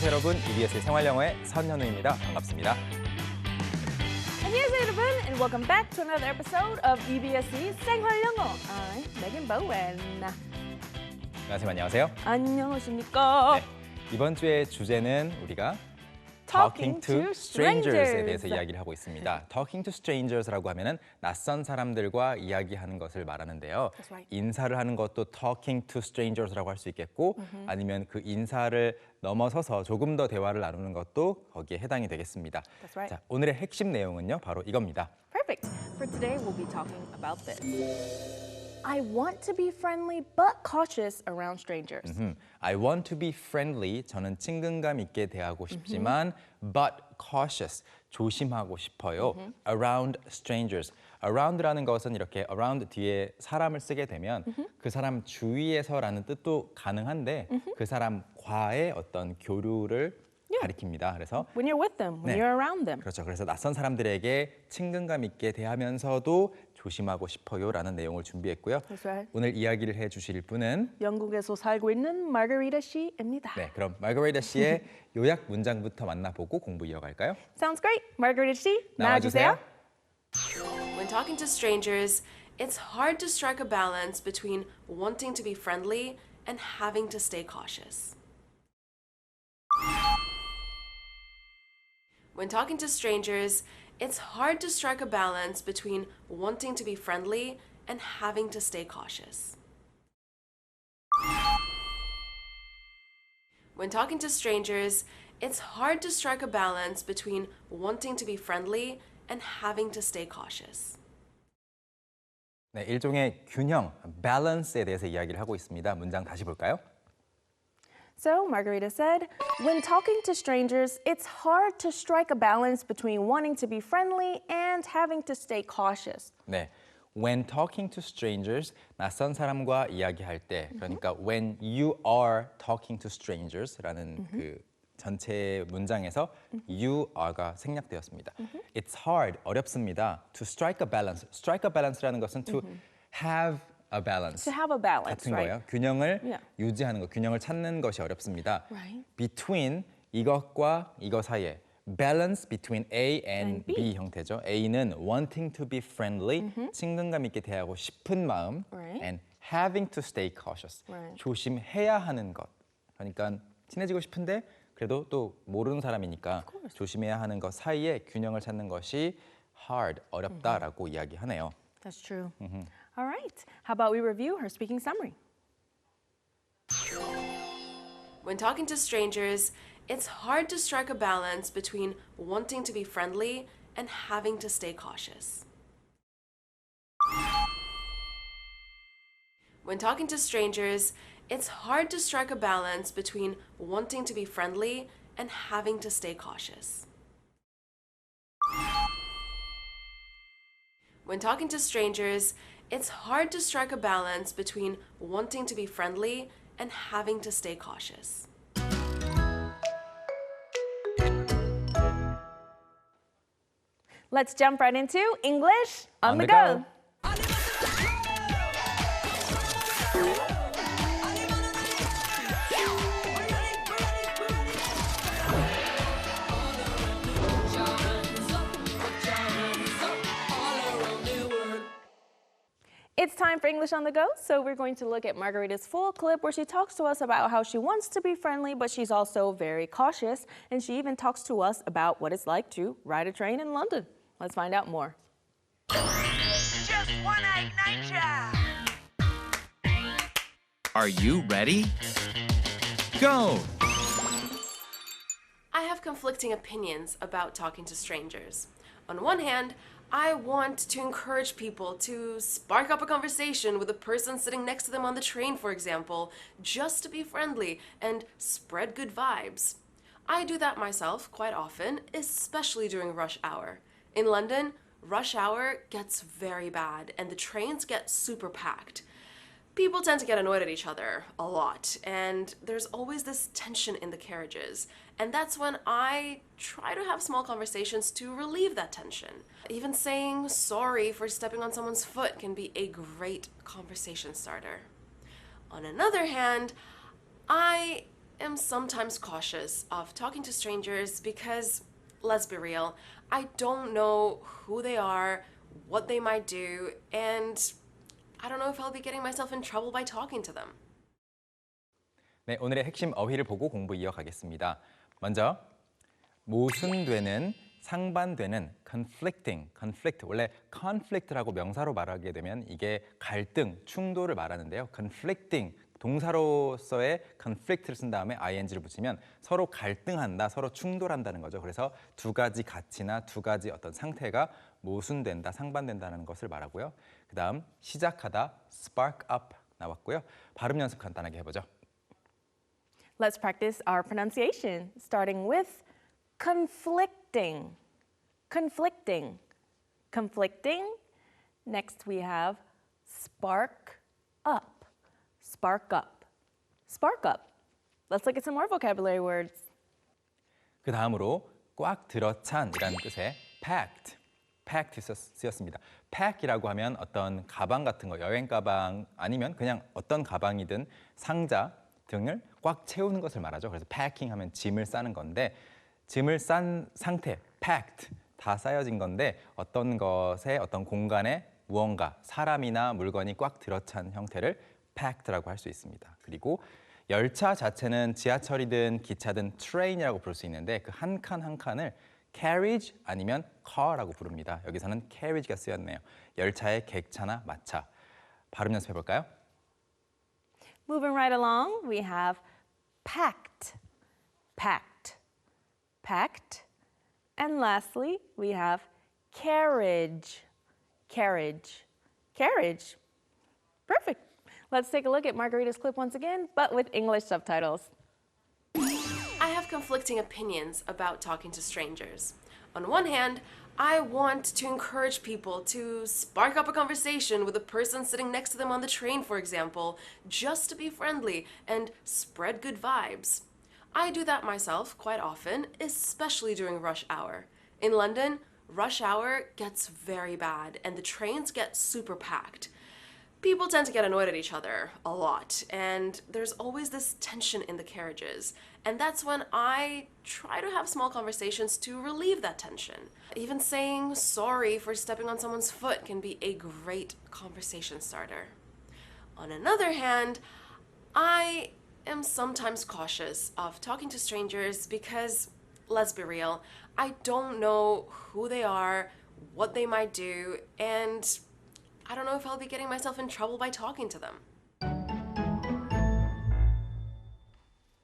안녕하세요 여러분 EBS의 생활영어의 선현우입니다. 반갑습니다. 안녕하세요 여러분 and welcome back to another episode of EBS의 생활영어. I'm Megan Bowen. 안녕하세요. 안녕하세요. 안녕하십니까? 네, 이번 주의 주제는 우리가 Talking to Strangers에 strangers. 대해서 이야기를 하고 있습니다. Talking to Strangers라고 하면은 낯선 사람들과 이야기하는 것을 말하는데요. 인사를 하는 것도 Talking to Strangers라고 할 수 있겠고 아니면 그 인사를 넘어서서 조금 더 대화를 나누는 것도 거기에 해당이 되겠습니다. 자, 오늘의 핵심 내용은요. 바로 이겁니다. Perfect. For today we'll be talking about this. I want to be friendly but cautious around strangers. 음, I want to be friendly. 저는 친근감 있게 대하고 싶지만 but cautious. 조심하고 싶어요. around strangers. around라는 것은 이렇게 around 뒤에 사람을 쓰게 되면 그 사람 주위에서라는 뜻도 가능한데 그 사람과의 어떤 교류를 가리킵니다. 그래서 When you're with them, when 네. you're around them. 그렇죠. 그래서 낯선 사람들에게 친근감 있게 대하면서도 조심하고 싶어요라는 내용을 준비했고요. Right. 오늘 이야기를 해 주실 분은 영국에서 살고 있는 마가리타 씨입니다. 네, 그럼 마거리다 씨의 요약 문장부터 만나보고 공부 이어갈까요? Sounds great. 마가리타 씨. 나와주세요. When talking to strangers, it's hard to strike a balance between wanting to be friendly and having to stay cautious. When talking to strangers, it's hard to strike a balance between wanting to be friendly and having to stay cautious. When talking to strangers, it's hard to strike a balance between wanting to be friendly and having to stay cautious. 네, 일종의 균형, balance에 대해서 이야기를 하고 있습니다. 문장 다시 볼까요? So, Margarita said, when talking to strangers, it's hard to strike a balance between wanting to be friendly and having to stay cautious. 네. When talking to strangers, 낯선 사람과 이야기할 때, 그러니까 when you are talking to strangers라는 그 전체 문장에서 you are가 생략되었습니다. It's hard, 어렵습니다. To strike a balance. Strike a balance라는 것은 to have a balance. To have a balance, 같은 right? 거예요. 균형을 Yeah. 유지하는 것, 균형을 찾는 것이 어렵습니다. Right. Between 이것과 이것 사이에 balance between A and And B. B 형태죠. A는 wanting to be friendly, 친근감 있게 대하고 싶은 마음, Right. and having to stay cautious, Right. 조심해야 하는 것. 그러니까 친해지고 싶은데 그래도 또 모르는 사람이니까 조심해야 하는 것 사이에 균형을 찾는 것이 hard, 어렵다라고 이야기하네요. That's true. All right. How about we review her speaking summary? When talking to strangers, it's hard to strike a balance between wanting to be friendly and having to stay cautious. When talking to strangers, it's hard to strike a balance between wanting to be friendly and having to stay cautious. When talking to strangers, it's hard to strike a balance between wanting to be friendly and having to stay cautious. Let's jump right into English on, On the the go. go. It's time for English on the go, so we're going to look at Margarita's full clip where she talks to us about how she wants to be friendly, but she's also very cautious, and she even talks to us about what it's like to ride a train in London. Let's find out more. Just one egg nature. Are you ready? Go! I have conflicting opinions about talking to strangers. On one hand, I want to encourage people to spark up a conversation with the person sitting next to them on the train, for example, just to be friendly and spread good vibes. I do that myself quite often, especially during rush hour. In London, rush hour gets very bad and the trains get super packed. People tend to get annoyed at each other a lot, and there's always this tension in the carriages. And that's when I try to have small conversations to relieve that tension. Even saying sorry for stepping on someone's foot can be a great conversation starter. On another hand, I am sometimes cautious of talking to strangers because, let's be real, I don't know who they are, what they might do, and I don't know if I'll be getting myself in trouble by talking to them. 네, 오늘의 핵심 어휘를 보고 공부 이어가겠습니다. 먼저 모순되는 상반되는 conflicting, conflict 원래 conflict라고 명사로 말하게 되면 이게 갈등, 충돌을 말하는데요. conflicting 동사로서의 conflict를 쓴 다음에 ing를 붙이면 서로 갈등한다, 서로 충돌한다는 거죠. 그래서 두 가지 가치나 두 가지 어떤 상태가 모순된다, 상반된다는 것을 말하고요. 그 다음 시작하다, spark up 나왔고요. 발음 연습 간단하게 해보죠. Let's practice our pronunciation, starting with conflicting. Conflicting. Conflicting. Next, we have spark up. Spark up. Spark up. Let's look at some more vocabulary words. 그 다음으로 꽉 들어찬이라는 뜻의 packed, packed 쓰- 쓰였습니다. Pack이라고 하면 어떤 가방 같은 거, 여행 가방 아니면 그냥 어떤 가방이든 상자 등을 꽉 채우는 것을 말하죠. 그래서 packing 하면 짐을 싸는 건데 짐을 싼 상태, packed 다 쌓여진 건데 어떤 것에 어떤 공간에 무언가 사람이나 물건이 꽉 들어찬 형태를 packed라고 할 수 있습니다. 그리고 열차 자체는 지하철이든 기차든 train이라고 부를 수 있는데 그 한 칸 한 칸을 carriage 아니면 car라고 부릅니다. 여기서는 carriage가 쓰였네요. 열차의 객차나 마차. 발음 연습해 볼까요? Moving right along, we have packed. Packed. Packed. And lastly, we have carriage. Carriage. Carriage. Perfect. Let's take a look at Margarita's clip once again, but with English subtitles. Conflicting opinions about talking to strangers. On one hand, I want to encourage people to spark up a conversation with the person sitting next to them on the train, for example, just to be friendly and spread good vibes. I do that myself quite often, especially during rush hour. In London, rush hour gets very bad and the trains get super packed. People tend to get annoyed at each other a lot, and there's always this tension in the carriages. And that's when I try to have small conversations to relieve that tension. Even saying sorry for stepping on someone's foot can be a great conversation starter. On another hand, I am sometimes cautious of talking to strangers because, let's be real, I don't know who they are, what they might do, and I don't know if I'll be getting myself in trouble by talking to them.